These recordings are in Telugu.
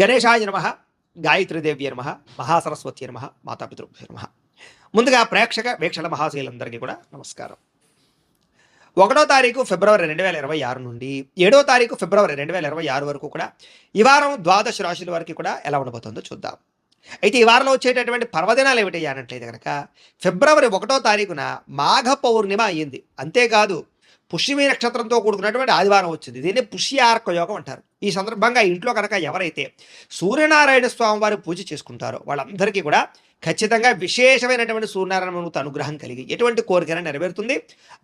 గణేశాయ నమ గాయత్రీదేవి నమ మహాసరస్వతి నమ మాతాపితృభ్య నమ. ముందుగా ప్రేక్షక వీక్షణ మహాశీలందరికీ కూడా నమస్కారం. ఒకటో తారీఖు ఫిబ్రవరి రెండు వేల ఇరవై ఆరు నుండి ఏడో తారీఖు ఫిబ్రవరి రెండు వేల ఇరవై ఆరు వరకు కూడా ఈ వారం ద్వాదశ రాశుల వరకు కూడా ఎలా ఉండబోతుందో చూద్దాం. అయితే ఈ వారంలో వచ్చేటటువంటి పర్వదినాలు ఏమిటి అన్నట్లయితే కనుక ఫిబ్రవరి ఒకటో తారీఖున మాఘ పౌర్ణిమ అయ్యింది అంతేకాదు పుష్యమి నక్షత్రంతో కూడుకున్నటువంటి ఆదివారం వచ్చింది. దీన్ని పుష్యార్క యోగం అంటారు. ఈ సందర్భంగా ఇంట్లో కనుక ఎవరైతే సూర్యనారాయణ స్వామి వారి పూజ చేసుకుంటారో వాళ్ళందరికీ కూడా ఖచ్చితంగా విశేషమైనటువంటి సూర్యనారాయణ అనుగ్రహం కలిగి ఎటువంటి కోరికైనా నెరవేరుతుంది.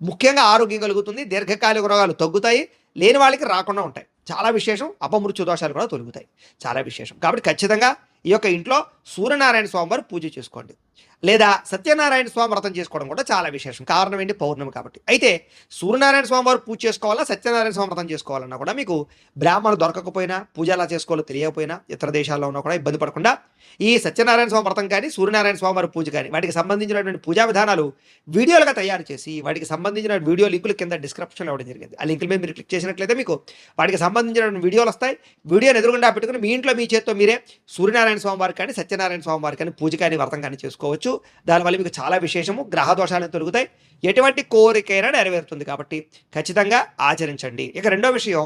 ముఖ్యంగా ఆరోగ్యం కలుగుతుంది. దీర్ఘకాలిక రోగాలు తగ్గుతాయి. లేని వాళ్ళకి రాకుండా ఉంటాయి. చాలా విశేషం. అపమృత్యు దోషాలు కూడా తొలుగుతాయి. చాలా విశేషం. కాబట్టి ఖచ్చితంగా ఈ యొక్క ఇంట్లో సూర్యనారాయణ స్వామివారు పూజ చేసుకోండి. లేదా సత్యనారాయణ స్వామి వ్రతం చేసుకోవడం కూడా చాలా విశేషం. కారణం ఏంటి? పౌర్ణమి కాబట్టి. అయితే సూర్యనారాయణ స్వామి వారు పూజ చేసుకోవాలా? సత్యనారాయణ స్వామి వ్రతం చేసుకోవాలన్నా కూడా మీకు బ్రాహ్మణులు దొరకకపోయినా పూజ ఎలా చేసుకోవాలో తెలియకపోయినా ఇతర దేశాల్లో ఉన్నా కూడా ఇబ్బంది పడకుండా ఈ సత్యనారాయణ స్వామి వ్రతం కానీ సూర్యనారాయణ స్వామి వారి పూజ కానీ వాటికి సంబంధించినటువంటి పూజా విధానాలు వీడియోలుగా తయారు చేసి వాటికి సంబంధించిన వీడియో లింకులు కింద డిస్క్రిప్షన్లో ఇవ్వడం జరిగింది. ఆ లింకుల మీద మీరు క్లిక్ చేసినట్లయితే మీకు వాటికి సంబంధించిన వీడియోలు వస్తాయి. వీడియోని ఎదురుగుండా పెట్టుకుని మీ ఇంట్లో మీ చేత్తో మీరే సూర్యనారాయణ స్వామి వారికి కానీ సత్యనారాయణ స్వామి వారికి కానీ పూజ కానీ వ్రతం కానీ చేసుకోవాలి చేసుకోవచ్చు. దానివల్ల మీకు చాలా విశేషము. గ్రహ దోషాలను తొలుగుతాయి. ఎటువంటి కోరికైనా నెరవేరుతుంది కాబట్టి ఖచ్చితంగా ఆచరించండి. ఇక రెండో విషయం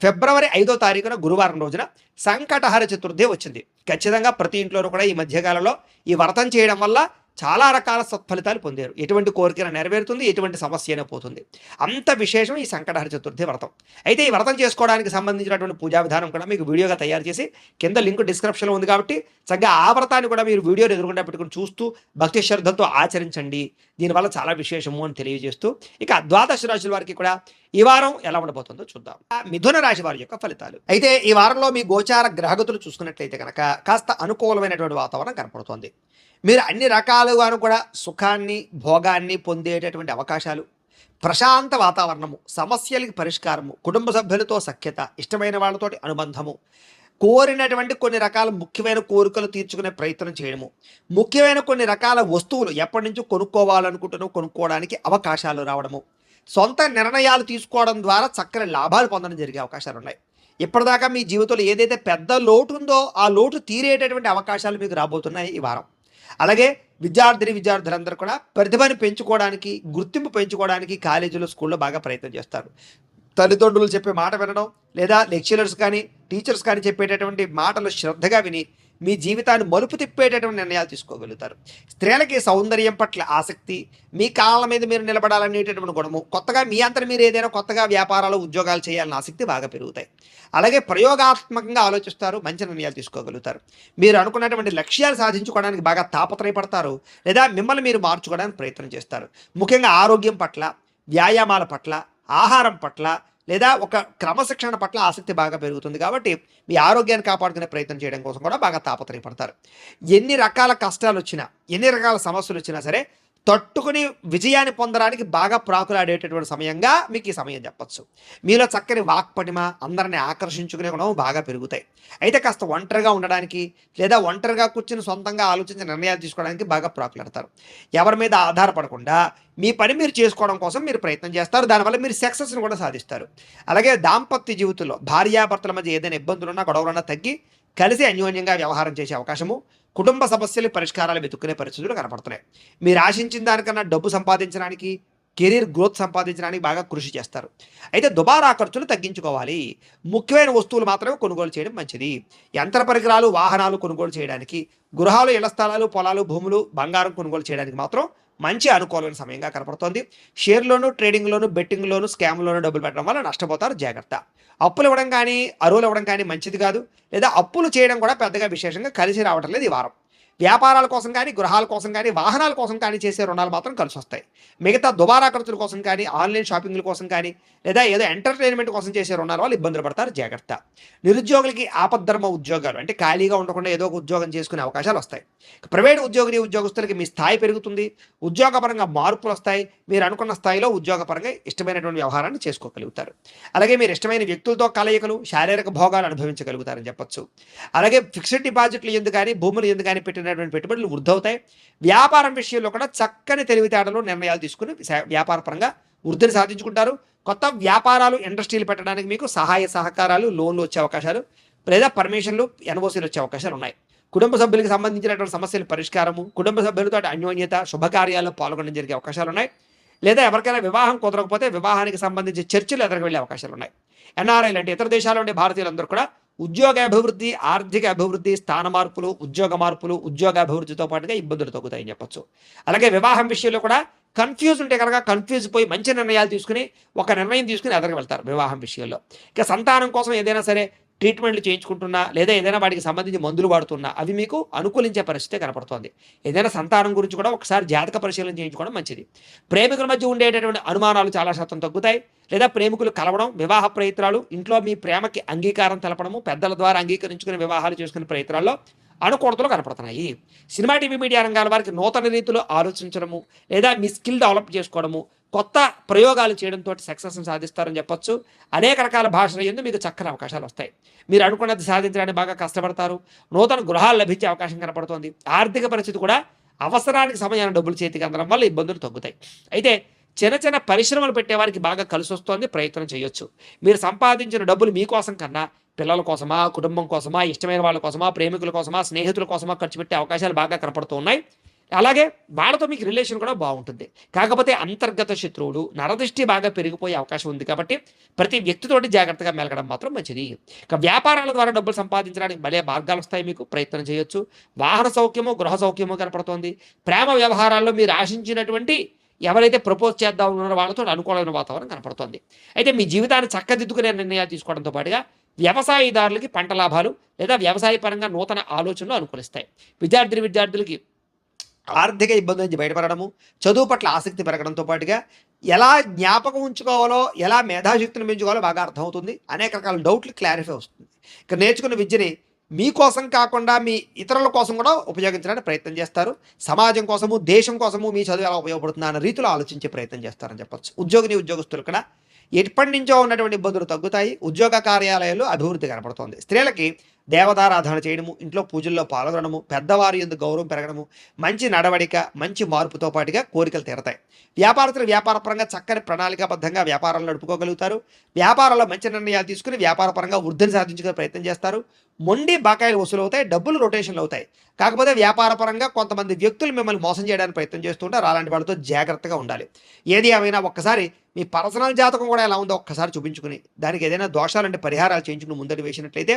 ఫిబ్రవరి ఐదో తారీఖున గురువారం రోజున సంకటహర చతుర్థి వచ్చింది. ఖచ్చితంగా ప్రతి ఇంట్లోనూ కూడా ఈ మధ్యకాలంలో ఈ వ్రతం చేయడం వల్ల చాలా రకాల సత్ఫలితాలు పొందారు. ఎటువంటి కోరికన నెరవేరుతుంది ఎటువంటి సమస్య అయినా పోతుంది. అంత విశేషం ఈ సంకటహర చతుర్థి వ్రతం. అయితే ఈ వ్రతం చేసుకోవడానికి సంబంధించినటువంటి పూజా విధానం కూడా మీకు వీడియోగా తయారు చేసి కింద లింక్ డిస్క్రిప్షన్లో ఉంది కాబట్టి చక్కగా ఆ వ్రతాన్ని కూడా మీరు వీడియోని ఎదురుకుండా పెట్టుకుని చూస్తూ భక్తి శ్రద్ధలతో ఆచరించండి. దీనివల్ల చాలా విశేషము అని తెలియజేస్తూ ఇక ద్వాదశ రాశుల వారికి కూడా ఈ వారం ఎలా ఉండబోతుందో చూద్దాం. మిథున రాశి వారి యొక్క ఫలితాలు. అయితే ఈ వారంలో మీ గోచార గ్రహగతులు చూసుకున్నట్లయితే కనుక కాస్త అనుకూలమైనటువంటి వాతావరణం కనపడుతోంది. మీరు అన్ని రకాలుగాను కూడా సుఖాన్ని భోగాన్ని పొందేటటువంటి అవకాశాలు ప్రశాంత వాతావరణము సమస్యలకి పరిష్కారము కుటుంబ సభ్యులతో సఖ్యత ఇష్టమైన వాళ్ళతోటి అనుబంధము కోరినటువంటి కొన్ని రకాల ముఖ్యమైన కోరికలు తీర్చుకునే ప్రయత్నం చేయడము. ముఖ్యమైన కొన్ని రకాల వస్తువులు ఎప్పటి నుంచో కొనుక్కోవాలనుకుంటున్నావు కొనుక్కోవడానికి అవకాశాలు రావడము. సొంత నిర్ణయాలు తీసుకోవడం ద్వారా చక్కని లాభాలు పొందడం జరిగే అవకాశాలు ఉన్నాయి. ఇప్పటిదాకా మీ జీవితంలో ఏదైతే పెద్ద లోటు ఉందో ఆ లోటు తీరేటటువంటి అవకాశాలు మీకు రాబోతున్నాయి ఈ వారం. అలాగే విద్యార్థిని విద్యార్థులందరూ కూడా ప్రతిభను పెంచుకోవడానికి గుర్తింపు పెంచుకోవడానికి కాలేజీలో స్కూల్లో బాగా ప్రయత్నం చేస్తారు. తల్లిదండ్రులు చెప్పే మాట వినడం లేదా లెక్చరర్స్ కానీ టీచర్స్ కానీ చెప్పేటటువంటి మాటలు శ్రద్ధగా విని మీ జీవితాన్ని మలుపు తిప్పేటటువంటి నిర్ణయాలు తీసుకోగలుగుతారు. స్త్రీలకి సౌందర్యం పట్ల ఆసక్తి మీ కాళ్ళ మీద మీరు నిలబడాలనేటటువంటి గుణము కొత్తగా మీ అంతా మీరు ఏదైనా కొత్తగా వ్యాపారాలు ఉద్యోగాలు చేయాలన్న ఆసక్తి బాగా పెరుగుతాయి. అలాగే ప్రయోగాత్మకంగా ఆలోచిస్తారు మంచి నిర్ణయాలు తీసుకోగలుగుతారు. మీరు అనుకున్నటువంటి లక్ష్యాలు సాధించుకోవడానికి బాగా తాపత్రయపడతారు లేదా మిమ్మల్ని మీరు మార్చుకోవడానికి ప్రయత్నం చేస్తారు. ముఖ్యంగా ఆరోగ్యం పట్ల వ్యాయామాల పట్ల ఆహారం పట్ల లేదా ఒక క్రమశిక్షణ పట్ల ఆసక్తి బాగా పెరుగుతుంది కాబట్టి మీ ఆరోగ్యాన్ని కాపాడుకునే ప్రయత్నం చేయడం కోసం కూడా బాగా తాపత్రయపడతారు. ఎన్ని రకాల కష్టాలు వచ్చినా ఎన్ని రకాల సమస్యలు వచ్చినా సరే తట్టుకుని విజయాన్ని పొందడానికి బాగా ప్రాకులాడేటటువంటి సమయంగా మీకు ఈ సమయం చెప్పచ్చు. మీలో చక్కని వాక్పటిమ అందరిని ఆకర్షించుకునే గుణం బాగా పెరుగుతాయి. అయితే కాస్త ఒంటరిగా ఉండడానికి లేదా ఒంటరిగా కూర్చుని సొంతంగా ఆలోచించి నిర్ణయాలు తీసుకోవడానికి బాగా ప్రాకులాడతారు. ఎవరి మీద ఆధారపడకుండా మీ పని మీరు చేసుకోవడం కోసం మీరు ప్రయత్నం చేస్తారు. దానివల్ల మీరు సక్సెస్ని కూడా సాధిస్తారు. అలాగే దాంపత్య జీవితంలో భార్యాభర్తల మధ్య ఏదైనా ఇబ్బందులున్నా గొడవలున్నా తగ్గి కలిసి అన్యోన్యంగా వ్యవహారం చేసే అవకాశము కుటుంబ సమస్యలు పరిష్కారాలు వెతుక్కునే పరిస్థితులు కనపడుతున్నాయి. మీరు ఆశించిన దానికన్నా డబ్బు సంపాదించడానికి కెరీర్ గ్రోత్ సంపాదించడానికి బాగా కృషి చేస్తారు. అయితే దుబారా ఖర్చులు తగ్గించుకోవాలి. ముఖ్యమైన వస్తువులు మాత్రమే కొనుగోలు చేయడం మంచిది. యంత్ర పరికరాలు వాహనాలు కొనుగోలు చేయడానికి గృహాలు ఇళ్ళ స్థలాలు పొలాలు భూములు బంగారం కొనుగోలు చేయడానికి మాత్రం మంచి అనుకూలమైన సమయంగా కనపడుతోంది. షేర్లోను ట్రేడింగ్లోను బెట్టింగ్లోను స్కామ్లోను డబ్బులు పెట్టడం వల్ల నష్టపోతారు. జాగ్రత్త. అప్పులు ఇవ్వడం కానీ అరువులు ఇవ్వడం కానీ మంచిది కాదు. లేదా అప్పులు చేయడం కూడా పెద్దగా విశేషంగా కలిసి రావడం లేదు ఈ వారం. వ్యాపారాల కోసం కానీ గృహాల కోసం కానీ వాహనాల కోసం కానీ చేసే రుణాలు మాత్రం కలిసి వస్తాయి. మిగతా దుబారా ఖర్చుల కోసం కానీ ఆన్లైన్ షాపింగ్ల కోసం కానీ లేదా ఏదో ఎంటర్టైన్మెంట్ కోసం చేసే రుణాల వాళ్ళు ఇబ్బందులు పడతారు జాగ్రత్త. నిరుద్యోగులకి ఆపద్ధర్మ ఉద్యోగాలు అంటే ఖాళీగా ఉండకుండా ఏదో ఒక ఉద్యోగం చేసుకునే అవకాశాలు వస్తాయి. ప్రైవేట్ ఉద్యోగిని ఉద్యోగస్తులకి మీ స్థాయి పెరుగుతుంది ఉద్యోగపరంగా మార్పులు వస్తాయి మీరు అనుకున్న స్థాయిలో ఉద్యోగపరంగా ఇష్టమైనటువంటి వ్యవహారాన్ని చేసుకోగలుగుతారు. అలాగే మీరు ఇష్టమైన వ్యక్తులతో కలయికలు శారీరక భోగాలు అనుభవించగలుగుతారని చెప్పొచ్చు. అలాగే ఫిక్స్డ్ డిపాజిట్లు ఎందుకు కానీ భూములు ఎందుకు కానీ పెట్టిన పెట్టినటువంటి పెట్టుబడులు వృద్ధవుతాయి. వ్యాపారం విషయంలో కూడా చక్కని తెలివితేటలు నిర్ణయాలు తీసుకుని వ్యాపారపరంగా వ్యాపార పరంగా వృద్ధిని సాధించుకుంటారు. కొత్త వ్యాపారాలు ఇండస్ట్రీలు పెట్టడానికి మీకు సహాయ సహకారాలు లోన్లు వచ్చే అవకాశాలు లేదా పర్మిషన్లు ఎన్ఓసీలు వచ్చే అవకాశాలు ఉన్నాయి. కుటుంబ సభ్యులకు సంబంధించినటువంటి సమస్యల పరిష్కారము కుటుంబ సభ్యులతో అన్యోన్యత శుభకార్యాల్లో పాల్గొనడం జరిగే అవకాశాలు ఉన్నాయి. లేదా ఎవరికైనా వివాహం కుదరకపోతే వివాహానికి సంబంధించి చర్చలు ఎదురుకు వెళ్ళే అవకాశాలు ఉన్నాయి. ఎన్ఆర్ఐ లాంటి ఇతర దేశాల్లో ఉండే భారతీయులందరూ కూడా ఉద్యోగ అభివృద్ధి ఆర్థిక అభివృద్ధి స్థాన మార్పులు ఉద్యోగ మార్పులు ఉద్యోగ అభివృద్ధితో పాటుగా ఇబ్బందులు తగ్గుతాయని చెప్పొచ్చు. అలాగే వివాహం విషయంలో కూడా కన్ఫ్యూజ్ ఉంటే కనుక కన్ఫ్యూజ్ పోయి మంచి నిర్ణయాలు తీసుకుని ఒక నిర్ణయం తీసుకుని ఎదరికి వెళ్తారు వివాహం విషయంలో. ఇక సంతానం కోసం ఏదైనా సరే ట్రీట్మెంట్లు చేయించుకుంటున్నా లేదా ఏదైనా వాటికి సంబంధించి మందులు వాడుతున్నా అవి మీకు అనుకూలించే పరిస్థితి కనపడుతోంది. ఏదైనా సంతానం గురించి కూడా ఒకసారి జాతక పరిశీలన చేయించుకోవడం మంచిది. ప్రేమికుల మధ్య ఉండేటటువంటి అనుమానాలు చాలా శాతం తగ్గుతాయి. లేదా ప్రేమికులు కలవడం వివాహ ప్రయత్నాలు ఇంట్లో మీ ప్రేమకి అంగీకారం తెలపడము పెద్దల ద్వారా అంగీకరించుకుని వివాహాలు చేసుకునే ప్రయత్నాల్లో అనుకూలతలు కనపడుతున్నాయి. సినిమా టీవీ మీడియా రంగాల వారికి నూతన రీతిలో ఆలోచించడము లేదా మీ స్కిల్ డెవలప్ చేసుకోవడము కొత్త ప్రయోగాలు చేయడంతో సక్సెస్ సాధిస్తారని చెప్పొచ్చు. అనేక రకాల భాషల ఎందు మీకు చక్కని అవకాశాలు వస్తాయి. మీరు అనుకున్నది సాధించడానికి బాగా కష్టపడతారు. నూతన గృహాలు లభించే అవకాశం కనపడుతోంది. ఆర్థిక పరిస్థితి కూడా అవసరానికి సమయాన్ని డబ్బులు చేతికి అందడం వల్ల ఇబ్బందులు తగ్గుతాయి. అయితే చిన్న చిన్న పరిశ్రమలు పెట్టేవారికి బాగా కలిసి వస్తుంది ప్రయత్నం చేయొచ్చు. మీరు సంపాదించిన డబ్బులు మీకోసం కన్నా పిల్లల కోసమా కుటుంబం కోసమా ఇష్టమైన వాళ్ళ కోసమా ప్రేమికుల కోసమా స్నేహితుల కోసమా ఖర్చు పెట్టే అవకాశాలు బాగా కనపడుతూ ఉన్నాయి. అలాగే వాళ్ళతో మీకు రిలేషన్ కూడా బాగుంటుంది. కాకపోతే అంతర్గత శత్రువులు నరదృష్టి బాగా పెరిగిపోయే అవకాశం ఉంది కాబట్టి ప్రతి వ్యక్తితోటి జాగ్రత్తగా మెలగడం మాత్రం మంచిది. ఇక వ్యాపారాల ద్వారా డబ్బులు సంపాదించడానికి భలే మార్గాలు వస్తాయి మీకు ప్రయత్నం చేయొచ్చు. వాహన సౌఖ్యము గృహ సౌఖ్యము కనపడుతోంది. ప్రేమ వ్యవహారాల్లో మీరు ఆశించినటువంటి ఎవరైతే ప్రపోజ్ చేద్దాం ఉన్నారో వాళ్ళతో అనుకూలమైన వాతావరణం కనపడుతోంది. అయితే మీ జీవితాన్ని చక్కదిద్దుకునే నిర్ణయాలు తీసుకోవడంతో పాటుగా వ్యవసాయదారులకి పంట లాభాలు లేదా వ్యవసాయ పరంగా నూతన ఆలోచనలు అనుకూలిస్తాయి. విద్యార్థి విద్యార్థులకి ఆర్థిక ఇబ్బంది నుంచి బయటపడము చదువు పట్ల ఆసక్తి పెరగడంతో పాటుగా ఎలా జ్ఞాపకం ఉంచుకోవాలో ఎలా మేధాశక్తిని పెంచుకోవాలో బాగా అర్థమవుతుంది. అనేక రకాల డౌట్లు క్లారిఫై వస్తుంది. ఇక నేర్చుకున్న విద్యని మీకోసం కాకుండా మీ ఇతరుల కోసం కూడా ఉపయోగించడానికి ప్రయత్నం చేస్తారు. సమాజం కోసము దేశం కోసము మీ చదువు ఎలా ఉపయోగపడుతుందా అన్న రీతిలో ఆలోచించే ప్రయత్నం చేస్తారని చెప్పొచ్చు. ఉద్యోగిని ఉద్యోగస్తులు ఇక్కడ. ఎప్పటి నుంచో ఉన్నటువంటి ఇబ్బందులు తగ్గుతాయి. ఉద్యోగ కార్యాలయాలు అభివృద్ధి కనపడుతోంది. స్త్రీలకి దేవతారాధన చేయడము ఇంట్లో పూజల్లో పాల్గొనడము పెద్దవారి ఎందు గౌరవం పెరగడము మంచి నడవడిక మంచి మార్పుతో పాటుగా కోరికలు తీరతాయి. వ్యాపారస్తులు వ్యాపారపరంగా చక్కని ప్రణాళికాబద్ధంగా వ్యాపారాలు నడుపుకోగలుగుతారు. వ్యాపారాల్లో మంచి నిర్ణయాలు తీసుకుని వ్యాపారపరంగా వృద్ధిని సాధించుకునే ప్రయత్నం చేస్తారు. మొండి బకాయిలు వసూలు అవుతాయి డబ్బులు రొటేషన్లు అవుతాయి. కాకపోతే వ్యాపారపరంగా కొంతమంది వ్యక్తులు మిమ్మల్ని మోసం చేయడానికి ప్రయత్నం చేస్తుంటారు అలాంటి వాళ్ళతో జాగ్రత్తగా ఉండాలి. ఏది ఏమైనా ఒక్కసారి మీ పర్సనల్ జాతకం కూడా ఎలా ఉందో ఒక్కసారి చూపించుకుని దానికి ఏదైనా దోషాలంటే పరిహారాలు చేయించుకుని ముందడి వేసినట్లయితే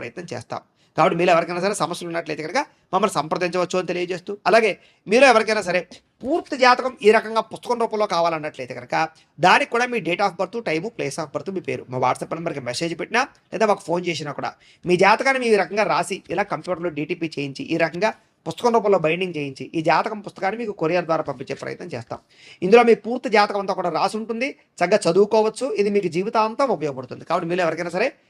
ప్రయత్నం చేస్తాం. కాబట్టి మీరు ఎవరికైనా సరే సమస్యలు ఉన్నట్లయితే కనుక మమ్మల్ని సంప్రదించవచ్చు అని తెలియజేస్తూ అలాగే మీలో ఎవరికైనా సరే పూర్తి జాతకం ఈ రకంగా పుస్తకం రూపంలో కావాలన్నట్లయితే కనుక దానికి కూడా మీ date of birth time place of birth మీ పేరు. మా వాట్సాప్ నెంబర్కి మెసేజ్ పెట్టినా లేదా మాకు ఫోన్ చేసినా కూడా మీ జాతకాన్ని మీ రకంగా రాసి ఇలా కంప్యూటర్లో డీటీపీ చేయించి ఈ రకంగా పుస్తకం రూపంలో బైండింగ్ చేయించి ఈ జాతకం పుస్తకాన్ని మీకు కొరియర్ ద్వారా పంపించే ప్రయత్నం చేస్తాం. ఇందులో మీ పూర్తి జాతకం అంతా కూడా రాసి ఉంటుంది. చక్కగా చదువుకోవచ్చు. ఇది మీకు జీవితాంతం ఉపయోగపడుతుంది. కాబట్టి మీరు ఎవరికైనా సరే